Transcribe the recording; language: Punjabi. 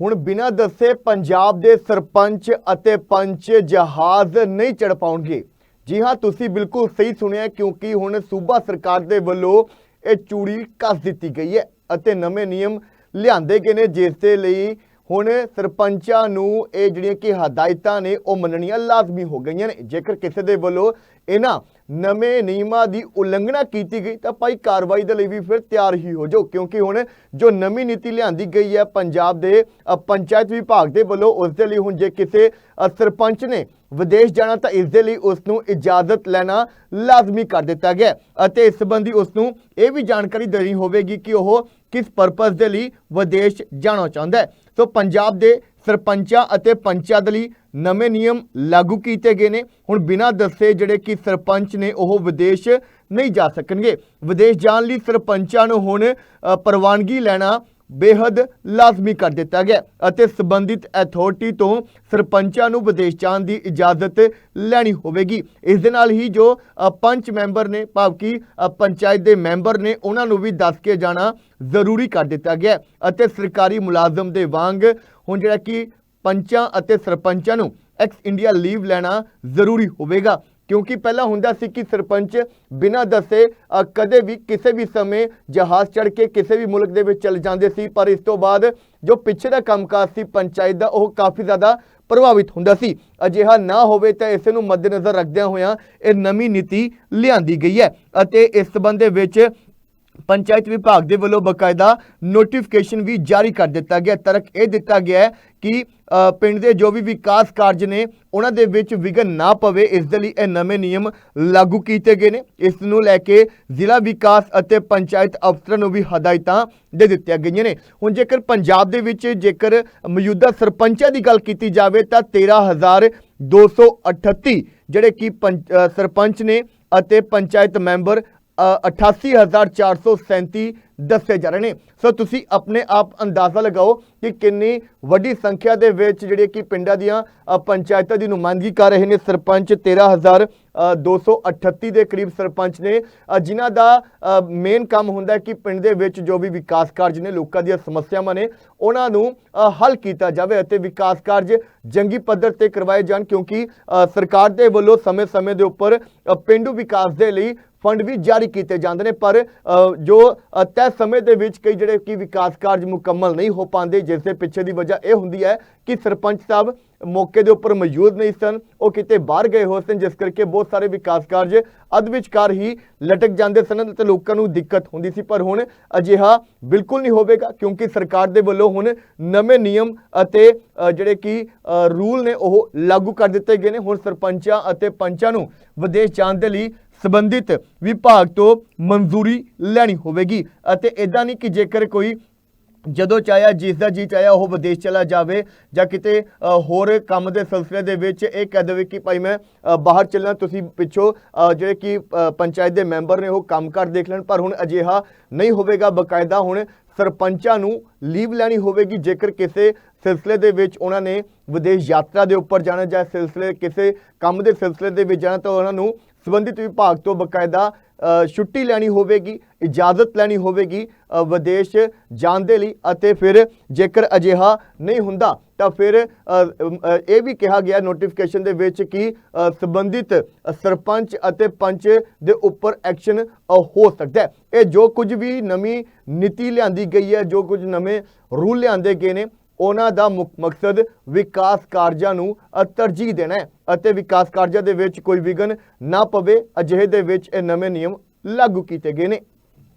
ਹੁਣ ਬਿਨਾਂ ਦੱਸੇ ਪੰਜਾਬ ਦੇ ਸਰਪੰਚ ਅਤੇ ਪੰਚ ਜਹਾਜ਼ ਨਹੀਂ ਚੜ ਪਾਉਣਗੇ। ਜੀ ਹਾਂ, ਤੁਸੀਂ ਬਿਲਕੁਲ ਸਹੀ ਸੁਣਿਆ ਕਿਉਂਕਿ ਹੁਣ ਸੂਬਾ ਸਰਕਾਰ ਦੇ ਵੱਲੋਂ ਇਹ ਚੂੜੀ ਕੱਸ ਦਿੱਤੀ ਗਈ ਹੈ ਅਤੇ ਨਵੇਂ ਨਿਯਮ ਲਿਆਂਦੇ ਗਏ ਨੇ, ਜਿਸ ਦੇ ਲਈ ਹੁਣ ਸਰਪੰਚਾਂ ਨੂੰ ਇਹ ਜਿਹੜੀਆਂ ਕਿ ਹਦਾਇਤਾਂ ਨੇ, ਉਹ ਮੰਨਣੀਆਂ ਲਾਜ਼ਮੀ ਹੋ ਗਈਆਂ ਨੇ। ਜੇਕਰ ਕਿਸੇ ਦੇ ਵੱਲੋਂ ਇਹਨਾਂ ਨਵੇਂ ਨਿਯਮਾਂ ਦੀ ਉਲੰਘਣਾ ਕੀਤੀ ਗਈ, ਤਾਂ ਭਾਈ ਕਾਰਵਾਈ ਦੇ ਲਈ ਵੀ ਫਿਰ ਤਿਆਰ ਹੀ ਹੋ ਜਾਓ। ਕਿਉਂਕਿ ਹੁਣ ਜੋ ਨਵੀਂ ਨੀਤੀ ਲਿਆਂਦੀ ਗਈ ਹੈ, ਪੰਜਾਬ ਦੇ ਪੰਚਾਇਤ ਵਿਭਾਗ ਦੇ ਵੱਲੋਂ, ਉਸ ਦੇ ਲਈ ਹੁਣ ਜੇ ਕਿਸੇ ਸਰਪੰਚ ਨੇ ਵਿਦੇਸ਼ ਜਾਣਾ ਤਾਂ ਇਸ ਦੇ ਲਈ ਉਸ ਨੂੰ ਇਜਾਜ਼ਤ ਲੈਣਾ ਲਾਜ਼ਮੀ ਕਰ ਦਿੱਤਾ ਗਿਆ ਅਤੇ ਇਸ ਸੰਬੰਧੀ ਉਸ ਨੂੰ ਇਹ ਵੀ ਜਾਣਕਾਰੀ ਦੇਣੀ ਹੋਵੇਗੀ ਕਿ ਉਹ ਕਿਸ ਪਰਪਸ ਦੇ ਲਈ ਵਿਦੇਸ਼ ਜਾਣਾ ਚਾਹੁੰਦਾ ਹੈ। ਸੋ ਪੰਜਾਬ ਦੇ ਸਰਪੰਚਾਂ ਅਤੇ ਪੰਚਾਂ ਦੇ ਲਈ ਨਵੇਂ ਨਿਯਮ ਲਾਗੂ ਕੀਤੇ ਗਏ ਨੇ। ਹੁਣ ਬਿਨਾਂ ਦੱਸੇ ਜਿਹੜੇ ਕਿ ਸਰਪੰਚ ਨੇ ਉਹ ਵਿਦੇਸ਼ ਨਹੀਂ ਜਾ ਸਕਣਗੇ। ਵਿਦੇਸ਼ ਜਾਣ ਲਈ ਸਰਪੰਚਾਂ ਨੂੰ ਹੁਣ ਪ੍ਰਵਾਨਗੀ ਲੈਣਾ ਬੇਹੱਦ ਲਾਜ਼ਮੀ ਕਰ ਦਿੱਤਾ ਗਿਆ ਅਤੇ ਸੰਬੰਧਿਤ ਅਥਾਰਟੀ ਤੋਂ ਸਰਪੰਚਾਂ ਨੂੰ ਵਿਦੇਸ਼ ਜਾਣ ਦੀ ਇਜਾਜ਼ਤ ਲੈਣੀ ਹੋਵੇਗੀ। ਇਸ ਦੇ ਨਾਲ ਹੀ ਜੋ ਪੰਚ ਮੈਂਬਰ ਨੇ ਭਾਵ ਕਿ ਪੰਚਾਇਤ ਦੇ ਮੈਂਬਰ ਨੇ, ਉਹਨਾਂ ਨੂੰ ਵੀ ਦੱਸ ਕੇ ਜਾਣਾ ਜ਼ਰੂਰੀ ਕਰ ਦਿੱਤਾ ਗਿਆ ਅਤੇ ਸਰਕਾਰੀ ਮੁਲਾਜ਼ਮ ਦੇ ਵਾਂਗ ਹੁਣ ਜਿਹੜਾ ਕਿ ਪੰਚਾਂ ਅਤੇ ਸਰਪੰਚਾਂ ਨੂੰ ਐਕਸ ਇੰਡੀਆ ਲੀਵ ਲੈਣਾ ਜ਼ਰੂਰੀ ਹੋਵੇਗਾ। ਕਿਉਂਕਿ ਪਹਿਲਾਂ ਹੁੰਦਾ ਸੀ ਕਿ ਸਰਪੰਚ ਬਿਨਾਂ ਦੱਸੇ ਕਦੇ ਵੀ ਕਿਸੇ ਵੀ ਸਮੇਂ ਜਹਾਜ਼ ਚੜ੍ਹ ਕੇ ਕਿਸੇ ਵੀ ਮੁਲਕ ਦੇ ਵਿੱਚ ਚਲੇ ਜਾਂਦੇ ਸੀ। ਪਰ ਇਸ ਤੋਂ ਬਾਅਦ ਜੋ ਪਿੱਛੇ ਦਾ ਕੰਮਕਾਜ ਸੀ ਪੰਚਾਇਤ ਦਾ, ਉਹ ਕਾਫੀ ਜ਼ਿਆਦਾ ਪ੍ਰਭਾਵਿਤ ਹੁੰਦਾ ਸੀ। ਅਜਿਹਾ ਨਾ ਹੋਵੇ ਤਾਂ ਇਸ ਨੂੰ ਮੱਦੇਨਜ਼ਰ ਰੱਖਦਿਆਂ ਹੋਇਆਂ ਇਹ ਨਵੀਂ ਨੀਤੀ ਲਿਆਂਦੀ ਗਈ ਹੈ ਅਤੇ ਇਸ ਸਬੰਧ ਦੇ ਵਿੱਚ ਪੰਚਾਇਤ ਵਿਭਾਗ ਦੇ ਵੱਲੋਂ ਬਕਾਇਦਾ ਨੋਟੀਫਿਕੇਸ਼ਨ ਵੀ ਜਾਰੀ ਕਰ ਦਿੱਤਾ ਗਿਆ। ਤਰਕ ਇਹ ਦਿੱਤਾ ਗਿਆ ਹੈ ਕਿ ਪਿੰਡ ਦੇ ਜੋ ਵੀ ਵਿਕਾਸ ਕਾਰਜ ਨੇ, ਉਹਨਾਂ ਦੇ ਵਿੱਚ ਵਿਘਨ ਨਾ ਪਵੇ। ਇਸ ਦੇ ਲਈ ਇਹ ਨਵੇਂ ਨਿਯਮ ਲਾਗੂ ਕੀਤੇ ਗਏ ਨੇ। ਇਸ ਨੂੰ ਲੈ ਕੇ ਜ਼ਿਲ੍ਹਾ ਵਿਕਾਸ ਅਤੇ ਪੰਚਾਇਤ ਅਫਸਰਾਂ ਨੂੰ ਵੀ ਹਦਾਇਤਾਂ ਦੇ ਦਿੱਤੀਆਂ ਗਈਆਂ ਨੇ। ਹੁਣ ਜੇਕਰ ਪੰਜਾਬ ਦੇ ਵਿੱਚ ਜੇਕਰ ਮੌਜੂਦਾ ਸਰਪੰਚਾਂ ਦੀ ਗੱਲ ਕੀਤੀ ਜਾਵੇ, ਤਾਂ 13238 ਜਿਹੜੇ ਕਿ ਪੰਚ- ਸਰਪੰਚ ਨੇ ਅਤੇ ਪੰਚਾਇਤ ਮੈਂਬਰ 88437 ਦੱਸੇ ਜਾ ਰਹੇ ਨੇ। ਸੋ ਤੁਸੀਂ ਆਪਣੇ ਆਪ ਅੰਦਾਜ਼ਾ ਲਗਾਓ ਕਿ ਕਿੰਨੀ ਵੱਡੀ ਸੰਖਿਆ ਦੇ ਵਿੱਚ ਜਿਹੜੇ ਕਿ ਪਿੰਡਾਂ ਦੀਆਂ ਪੰਚਾਇਤਾਂ ਦੀ ਨੁਮਾਇੰਦਗੀ ਕਰ ਰਹੇ ਨੇ। ਸਰਪੰਚ 13238 ਦੇ ਕਰੀਬ ਸਰਪੰਚ ਨੇ। ਜਿਨ੍ਹਾਂ ਦਾ ਮੇਨ ਕੰਮ ਹੁੰਦਾ ਕਿ ਪਿੰਡ ਦੇ ਵਿੱਚ ਜੋ ਵੀ ਵਿਕਾਸ ਕਾਰਜ ਨੇ ਲੋਕਾਂ ਦੀਆਂ ਸਮੱਸਿਆਵਾਂ ਨੇ ਉਹਨਾਂ ਨੂੰ ਹੱਲ ਕੀਤਾ ਜਾਵੇ ਅਤੇ ਵਿਕਾਸ ਕਾਰਜ ਜੰਗੀ ਪੱਧਰ ਤੇ ਕਰਵਾਏ ਜਾਣ ਕਿਉਂਕਿ ਸਰਕਾਰ ਦੇ ਵੱਲੋਂ ਸਮੇਂ-ਸਮੇਂ ਦੇ ਉੱਪਰ ਅ, ਪਿੰਡੂ ਵਿਕਾਸ ਦੇ ਲਈ ਫੰਡ ਵੀ ਜਾਰੀ ਕੀਤੇ ਜਾਂਦੇ ਨੇ। ਪਰ ਜੋ ਤੈਅ ਸਮੇਂ ਦੇ ਵਿੱਚ ਕਈ ਜਿਹੜੇ ਕਿ ਵਿਕਾਸ ਕਾਰਜ ਮੁਕੰਮਲ ਨਹੀਂ ਹੋ ਪਾਉਂਦੇ ਜਿਸ ਦੇ ਪਿੱਛੇ ਦੀ ਵਜ੍ਹਾ ਇਹ ਹੁੰਦੀ ਹੈ ਕਿ ਸਰਪੰਚ ਸਾਹਿਬ ਮੌਕੇ ਦੇ ਉੱਪਰ ਮੌਜੂਦ ਨਹੀਂ ਸਨ। ਉਹ ਕਿਤੇ ਬਾਹਰ ਗਏ ਹੋਏ ਸਨ, ਜਿਸ ਕਰਕੇ ਬਹੁਤ ਸਾਰੇ ਵਿਕਾਸ ਕਾਰਜ ਅਧ ਵਿਚਕਾਰ ਹੀ ਲਟਕ ਜਾਂਦੇ ਸਨ ਤੇ ਲੋਕਾਂ ਨੂੰ ਦਿੱਕਤ ਹੁੰਦੀ ਸੀ। ਪਰ ਹੁਣ ਅਜਿਹਾ ਬਿਲਕੁਲ ਨਹੀਂ ਹੋਵੇਗਾ, ਕਿਉਂਕਿ ਸਰਕਾਰ ਦੇ ਵੱਲੋਂ ਹੁਣ ਨਵੇਂ ਨਿਯਮ ਅਤੇ ਜਿਹੜੇ ਕਿ ਰੂਲ ਨੇ ਉਹ ਲਾਗੂ ਕਰ ਦਿੱਤੇ ਗਏ ਨੇ। ਹੁਣ ਸਰਪੰਚਾਂ ਅਤੇ ਪੰਚਾਂ ਨੂੰ ਵਿਦੇਸ਼ ਜਾਣ ਦੇ ਲਈ ਸੰਬੰਧਿਤ ਵਿਭਾਗ ਤੋਂ ਮਨਜ਼ੂਰੀ ਲੈਣੀ ਹੋਵੇਗੀ। ਅਤੇ ਇਦਾਂ ਨਹੀਂ ਕਿ ਜੇਕਰ ਕੋਈ ਜਦੋਂ ਚਾਹਿਆ, ਜਿਸ ਦਾ ਜੀ ਚਾਹਿਆ, ਉਹ ਵਿਦੇਸ਼ ਚਲਾ ਜਾਵੇ ਜਾਂ ਕਿਤੇ ਹੋਰ ਕੰਮ ਦੇ ਸਿਲਸਿਲੇ ਦੇ ਵਿੱਚ ਇਹ ਕਹਿ ਦੇਵੇ ਕਿ ਭਾਈ ਮੈਂ ਬਾਹਰ ਚੱਲਣਾ, ਤੁਸੀਂ ਪਿੱਛੋਂ ਜਿਹੜੇ ਕਿ ਪੰਚਾਇਤ ਦੇ ਮੈਂਬਰ ਨੇ ਉਹ ਕੰਮ ਕਰ ਦੇਖ ਲੈਣ, ਪਰ ਹੁਣ ਅਜਿਹਾ ਨਹੀਂ ਹੋਵੇਗਾ। ਬਕਾਇਦਾ ਹੁਣ ਸਰਪੰਚਾਂ ਨੂੰ ਲੀਵ ਲੈਣੀ ਹੋਵੇਗੀ। ਜੇਕਰ ਕਿਸੇ ਸਿਲਸਿਲੇ ਦੇ ਵਿੱਚ ਉਹਨਾਂ ਨੇ ਵਿਦੇਸ਼ ਯਾਤਰਾ ਦੇ ਉੱਪਰ ਜਾਣਾ ਜਾਂ ਸਿਲਸਿਲੇ, ਕਿਸੇ ਕੰਮ ਦੇ ਸਿਲਸਿਲੇ ਦੇ ਵਿੱਚ ਜਾਣਾ, ਤਾਂ ਉਹਨਾਂ ਨੂੰ ਸੰਬੰਧਿਤ ਵਿਭਾਗ ਤੋਂ ਬਕਾਇਦਾ ਛੁੱਟੀ ਲੈਣੀ ਹੋਵੇਗੀ, ਇਜਾਜ਼ਤ ਲੈਣੀ ਹੋਵੇਗੀ ਵਿਦੇਸ਼ ਜਾਣ ਦੇ ਲਈ ਅਤੇ ਫਿਰ ਜੇਕਰ ਅਜਿਹਾ ਨਹੀਂ ਹੁੰਦਾ ਤਾਂ ਫਿਰ ਇਹ ਵੀ ਕਿਹਾ ਗਿਆ ਨੋਟੀਫਿਕੇਸ਼ਨ ਦੇ ਵਿੱਚ ਕਿ ਸੰਬੰਧਿਤ ਸਰਪੰਚ ਅਤੇ ਪੰਚ ਦੇ ਉੱਪਰ ਐਕਸ਼ਨ ਹੋ ਸਕਦਾ ਹੈ। ਇਹ ਜੋ ਕੁਝ ਵੀ ਨਵੀਂ ਨੀਤੀ ਲਿਆਂਦੀ ਗਈ ਹੈ, ਜੋ ਕੁਝ ਨਵੇਂ ਰੂਲ ਲਿਆਂਦੇ ਗਏ ਨੇ ਉਹਨਾਂ ਦਾ ਮੁੱਖ ਮਕਸਦ ਵਿਕਾਸ ਕਾਰਜਾਂ ਨੂੰ ਤਰਜੀਹ ਦੇਣਾ ਹੈ ਅਤੇ ਵਿਕਾਸ ਕਾਰਜਾਂ ਦੇ ਵਿੱਚ ਕੋਈ ਵਿਘਨ ਨਾ ਪਵੇ, ਅਜਿਹੇ ਦੇ ਵਿੱਚ ਇਹ ਨਵੇਂ ਨਿਯਮ ਲਾਗੂ ਕੀਤੇ ਗਏ ਨੇ।